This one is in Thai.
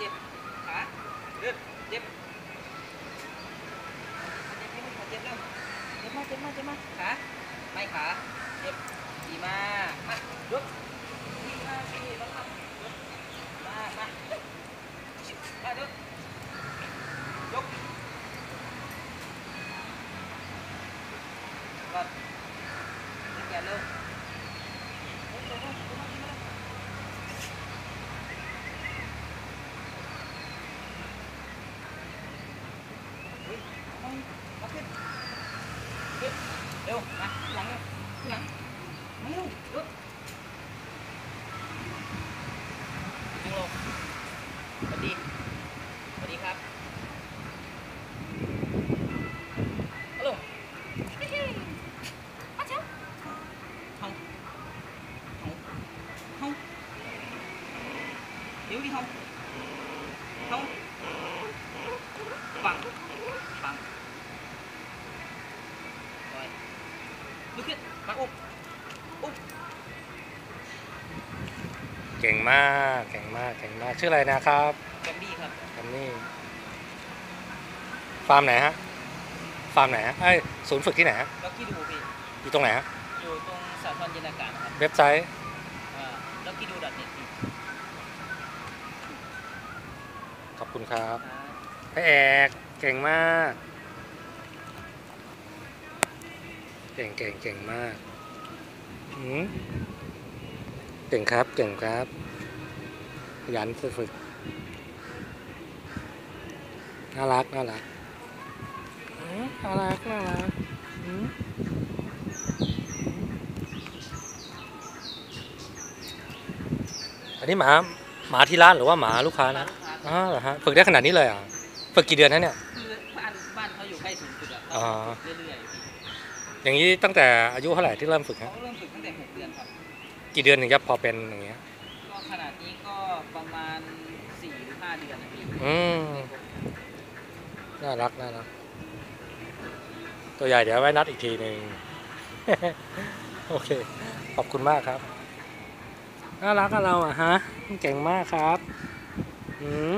จ็บขาเลือดเจ็บเจ็บไม่เจ็บแล้วเจ็บมากเจ็บมากเจ็บมากขาไม่ขาเจ็บดีมากมายกดีมากพี่ต้องทำยกมากมามาเด้อยกก่อนนี่แกเร็วเฮ้ยเร็วเร็วเร็วเร็วเร็ว เฮ้ยเอาเอาขึ้นขึ้น เร็วมาหลังเร็วหลังมาเร็วลุกยิงลงสวัสดีสวัสดีครับฮัลโหลอาเจ้าห้องห้องห้องเดี๋ยวดิห้องห้อง ฟังปล่อย ลุกขึ้นมาอุ้มอุ้มเก่งมากเก่งมากเก่งมากชื่ออะไรนะครับแกมบี้ครับแอมนี่ฟาร์มไหนฮะฟาร์มไหนฮะไอยศูนย์ฝึกที่ไหนฮะล็อกกี้ดูพี่อยู่ตรงไหนฮะอยู่ตรงสาทรเย็นอากาศนะครับเว็บไซต์ล็อกกี้ดูดอทเน็ตพี่ขอบคุณครับอ่าพระเอกเก่งมาก เก่งเก่งเก่งมากหืมเก่งครับ เก่งครับขยันฝึก น่ารัก น่ารักหืมน่ารัก น่ารักหืมอันนี้หมาหมาที่ร้านหรือว่าหมาลูกค้านะลูกค้าอ๋อเหรอฮะ ฝึกได้ขนาดนี้เลยเหรอะ ฝึกกี่เดือนนะเนี่ยคือบ้านบ้านเขาอยู่ใกล้ศูนย์ฝึกอะอ๋อเรื่อยๆพี่ อย่างนี้ตั้งแต่อายุเท่าไหร่ที่เริ่มฝึกเขาฮะเริ่มฝึกตั้งแต่หกเดือนครับกี่เดือนถึงจะพอเป็นอย่างเงี้ย ก็ขนาดนี้ก็ประมาณสี่หรือห้าเดือนนะพี่อืม น่ารักน่ารัก ตัวใหญ่เดี๋ยวไว้นัดอีกทีหนึ่ง โอเค ขอบคุณมากครับ น่ารักกับเราอะฮะ เก่งมากครับ อืม